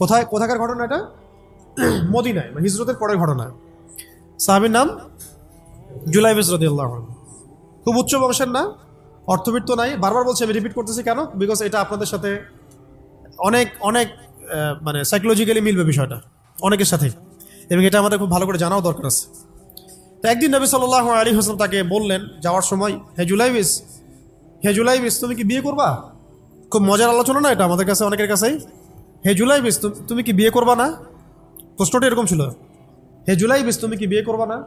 কোথায় কোথাকার ঘটনা এটা? মদিনায় মানে হিজরতের পরের ঘটনা। সাহাবির নাম জুলাই আল্লাহ খুব উচ্চ বংশের না, অর্থবিত্ত নাই। বারবার বলছি, আমি রিপিট করতেছি কেন? বিকজ এটা আপনাদের সাথে অনেক অনেক মানে সাইকোলজিক্যালি মিলবে বিষয়টা, অনেকের সাথে। এবং এটা আমাদের খুব ভালো করে জানাও দরকার আছে। তো একদিন নবী সাল্লাহ আলী হোসেন তাকে বললেন, যাওয়ার সময়, হে জুলাইবিস হে জুলাইবিস তুমি কি বিয়ে করবা? খুব মজার আলোচনা না এটা আমাদের কাছে, অনেকের কাছেই। হে জুলাইবিস তুম- তুমি কি বিয়ে করবা না? প্রশ্নটা এরকম ছিল। হে জুলাই জুলাইবিস তুমি কি বিয়ে করবা না?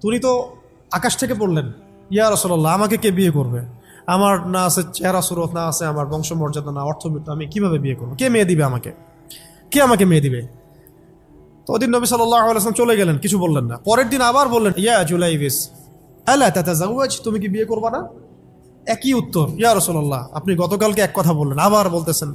তুমি তো আকাশ থেকে পড়লেন। ইয়া রসল্লাহ আমাকে কে বিয়ে করবে? আমার না আছে চেহারা সুরত, না আছে আমার বংশমর্যাদা, না অর্থবিত্ত, আমি কীভাবে বিয়ে করব? কে মেয়ে দিবে আমাকে? কে আমাকে মেয়ে দিবে? তো ওদিন নবী সাল্লাহ আলাইসলাম চলে গেলেন, কিছু বললেন না। পরের দিন আবার বললেন, ইয়া জুলাই জুলাইবিস আল্লাহ তাতা জাউয়াজ তুমি কি বিয়ে করবা না? একই উত্তর, ইয়া রসল্লাহ আপনি গতকালকে এক কথা বললেন, আবার বলতেছেন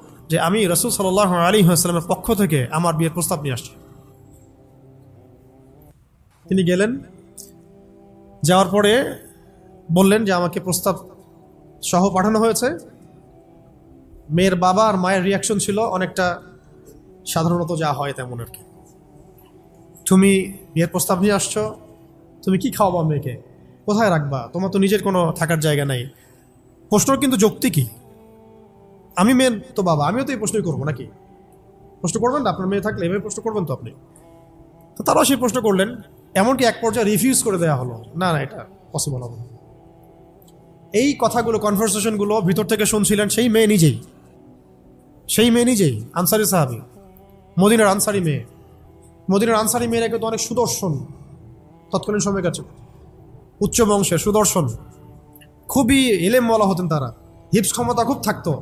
যে আমি রসুল সাল্লাহ আলী আসলামের পক্ষ থেকে আমার বিয়ের প্রস্তাব নিয়ে আসছি। তিনি গেলেন, যাওয়ার পরে বললেন যে আমাকে প্রস্তাব সহ পাঠানো হয়েছে। মেয়ের বাবা আর মায়ের রিয়াকশন ছিল অনেকটা সাধারণত যা হয় তেমন আর কি। তুমি বিয়ের প্রস্তাব নিয়ে আসছো, তুমি কি খাওয়াবা মেয়েকে? কোথায় রাখবা? তোমার তো নিজের কোনো থাকার জায়গা নাই। প্রশ্ন কিন্তু যুক্তি কি আমি মেয়ের তো বাবা, আমিও তো এই প্রশ্নই করব নাকি? প্রশ্ন করবেন না? আপনার মেয়ে থাকলে এভাবে প্রশ্ন করবেন তো আপনি। তো তারাও সেই প্রশ্ন করলেন, এমনকি এক পর্যায়ে রিফিউজ করে দেওয়া হলো। না না, এটা পসিবল হবে। এই কথাগুলো কনভারসেশনগুলো ভিতর থেকে শুনছিলেন সেই মেয়ে নিজেই। সেই মেয়ে নিজেই, আনসারি সাহাবি। মদিনার আনসারি মেয়ে। মদিনার আনসারি মেয়েরা কিন্তু অনেক সুদর্শন, তৎকালীন সময় কাছে। উচ্চ বংশের সুদর্শন। খুবই এলেম বলা হতেন তারা। হিপস ক্ষমতা খুব থাকতো।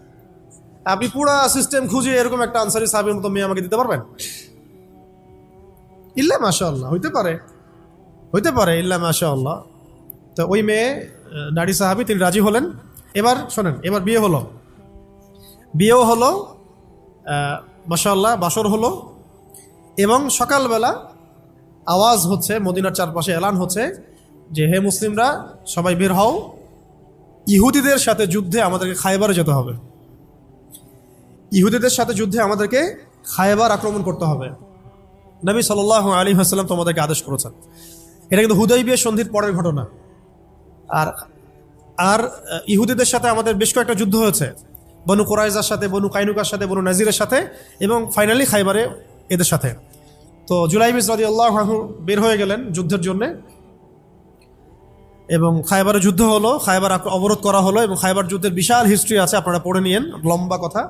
আপনি পুরা সিস্টেম খুঁজে এরকম একটা আনসারি সাহেবের মতো মেয়ে আমাকে দিতে পারবেন? ইল্লা মাশা আল্লাহ হইতে পারে। হইতে পারে, ইল্লা মাশা আল্লাহ তো ওই মেয়ে নারী সাহাবি, তিনি রাজি হলেন। এবার শোনেন, এবার বিয়ে হলো। বিয়েও হলো মাসাল্লাহ বাসর হলো। এবং সকালবেলা আওয়াজ হচ্ছে, মদিনার চারপাশে এলান হচ্ছে যে, হে মুসলিমরা, সবাই বের হও। ইহুদিদের সাথে যুদ্ধে আমাদেরকে খায়বারে যেতে হবে। ইহুদিদের সাথে যুদ্ধে আমাদেরকে খায়বার আক্রমণ করতে হবে। নবী সাল্লাহ আলী হাসাল্লাম তোমাদেরকে আদেশ করেছেন। এটা কিন্তু হুদয় বিয়ে সন্ধির পরের ঘটনা। আর আর ইহুদিদের সাথে আমাদের বেশ কয়েকটা যুদ্ধ হয়েছে। বনু কোরাইজার সাথে, বনু কাইনুকার সাথে, বনু নাজিরের সাথে, এবং ফাইনালি খাইবারে এদের সাথে। তো জুলাই বিস রাজি আল্লাহ বের হয়ে গেলেন যুদ্ধের জন্যে। এবং খাইবারে যুদ্ধ হলো খাইবার অবরোধ করা হলো, এবং খাইবার যুদ্ধের বিশাল হিস্ট্রি আছে, আপনারা পড়ে নিয়েন, লম্বা কথা।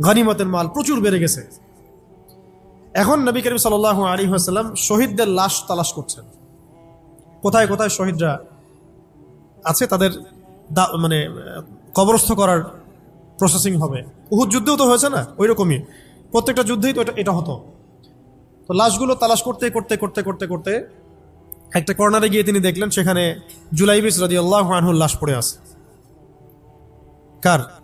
গনিমতের মাল প্রচুর বেড়ে গেছে। এখন নবী করিম সাল আলী আসাল্লাম শহীদদের লাশ তালাশ করছেন। কোথায় কোথায় শহীদরা আছে? তাদের মানে কবরস্থ করার প্রসেসিং হবে। উহুদ যুদ্ধেও তো হয়েছে না? ওই রকমই প্রত্যেকটা যুদ্ধেই তো এটা এটা হতো। তো লাশগুলো তালাশ করতে করতে করতে করতে করতে একটা কর্নারে গিয়ে তিনি দেখলেন, সেখানে জুলাইবিস রাজি আল্লাহ আনহুর লাশ পড়ে আছে। কার?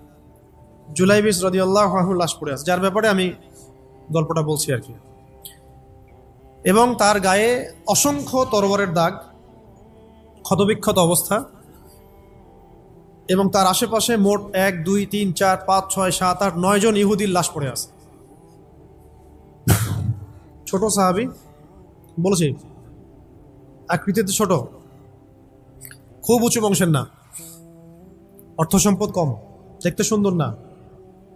জুলাইবিস রাজি আল্লাহ আনহুর লাশ পড়ে আছে। যার ব্যাপারে আমি গল্পটা বলছি আর কি। এবং তার গায়ে অসংখ্য তরবারের দাগ, ক্ষতবিক্ষত অবস্থা এবং তার আশেপাশে মোট এক, দুই, তিন, চার, পাঁচ, ছয়, সাত, আট, নয় জন ইহুদির লাশ পড়ে আছে। ছোট সাহাবি, বলেছি, আকৃতিতে ছোট, খুব উঁচু বংশের না, অর্থ সম্পদ কম, দেখতে সুন্দর না।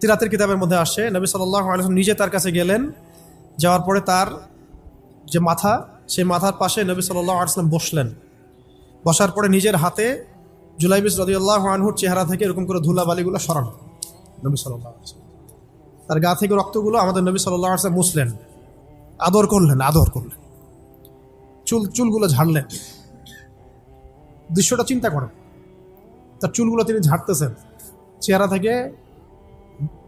তিরাতের কিতাবের মধ্যে আসছে নবী সাল্লাহ আলহাম নিজে তার কাছে গেলেন, যাওয়ার পরে তার যে মাথা, সেই মাথার পাশে নবী সাল্লাহ আসলাম বসলেন। বসার পরে নিজের হাতে জুলাইবিস রদিউল্লাহ আনহুর চেহারা থেকে এরকম করে ধুলাবালিগুলো সরানো, নবী সাল্লাহ তার গা থেকে রক্তগুলো আমাদের নবী সাল্লাহ আসলাম মুছলেন, আদর করলেন আদর করলেন। চুল, চুলগুলো ঝাড়লেন। দৃশ্যটা চিন্তা করেন, তার চুলগুলো তিনি ঝাড়তেছেন। চেহারা থেকে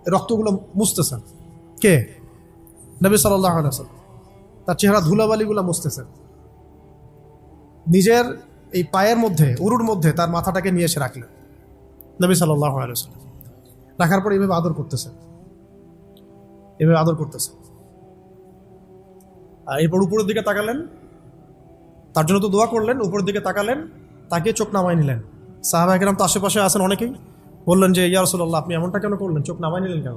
রক্তগুলো মুছতেছেন। কে? নবী সাল্লাহ তার চেহারা ধুলাবালিগুলো মুছতেছেন। নিজের এই পায়ের মধ্যে, উরুর মধ্যে তার মাথাটাকে নিয়ে এসে রাখলেন। নবী সাল্লাহ রাখার পর এভাবে আদর করতেছেন। এভাবে আদর করতেছেন। আর এরপর উপরের দিকে তাকালেন। তার জন্য তো দোয়া করলেন, উপরের দিকে তাকালেন তাকে চোখ নামাই নিলেন। সাহাবা একরাম তো আশেপাশে আছেন অনেকেই। বললেন যে, ইয়া রসুল্লাহ আপনি এমনটা কেন করলেন? চোখ নামাই নিলেন কেন?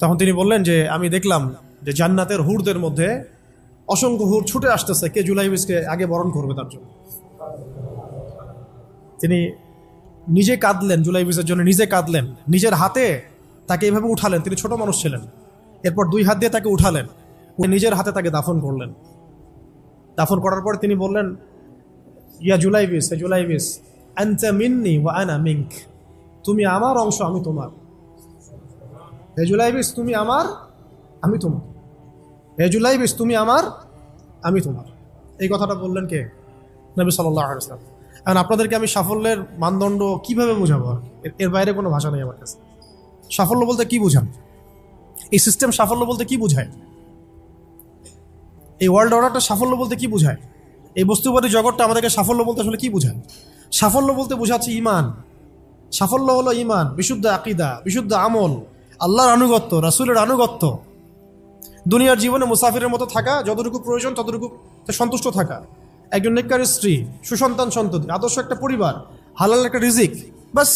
তখন তিনি বললেন যে, আমি দেখলাম যে জান্নাতের হুরদের মধ্যে অসংখ্য হুর ছুটে আসতেছে, কে জুলাই বিসকে আগে বরণ করবে তার জন্য? তিনি নিজে কাঁদলেন, জুলাই বিসের জন্য নিজে কাঁদলেন, নিজের হাতে তাকে এইভাবে উঠালেন, তিনি ছোট মানুষ ছিলেন, এরপর দুই হাত দিয়ে তাকে উঠালেন নিজের হাতে তাকে দাফন করলেন। দাফন করার পর তিনি বললেন, ইয়া জুলাইবিস হে জুলাইবিস আনতা মিন্নি ওয়া আনা মিঙ্ক তুমি আমার অংশ, আমি তোমার। হে জুলাইবিস, তুমি আমার, আমি তোমার। হে জুলাইবিস, তুমি আমার, আমি তোমার। এই কথাটা বললেন কে? নবী আলাইসলাম এখন আপনাদেরকে আমি সাফল্যের মানদণ্ড কীভাবে বোঝাবো? আর এর বাইরে কোনো ভাষা নেই আমার কাছে। সাফল্য বলতে কি বোঝান? এই সিস্টেম সাফল্য বলতে কি বোঝায়? এই ওয়ার্ল্ড অর্ডারটা সাফল্য বলতে কি বোঝায়? এই বস্তুবাদী জগৎটা আমাদেরকে সাফল্য বলতে আসলে কি বোঝায়? সাফল্য বলতে বোঝাচ্ছে ইমান। সাফল্য হলো ইমান বিশুদ্ধ আকিদা, বিশুদ্ধ আমল, আল্লাহর আনুগত্য, রাসুলের আনুগত্য। দুনিয়ার জীবনে মুসাফিরের মতো থাকা, যতটুকু প্রয়োজন ততটুকু সন্তুষ্ট থাকা। একজন নেককার স্ত্রী, সুসন্তান সন্ততি, আদর্শ একটা পরিবার, হালাল একটা রিজিক বাস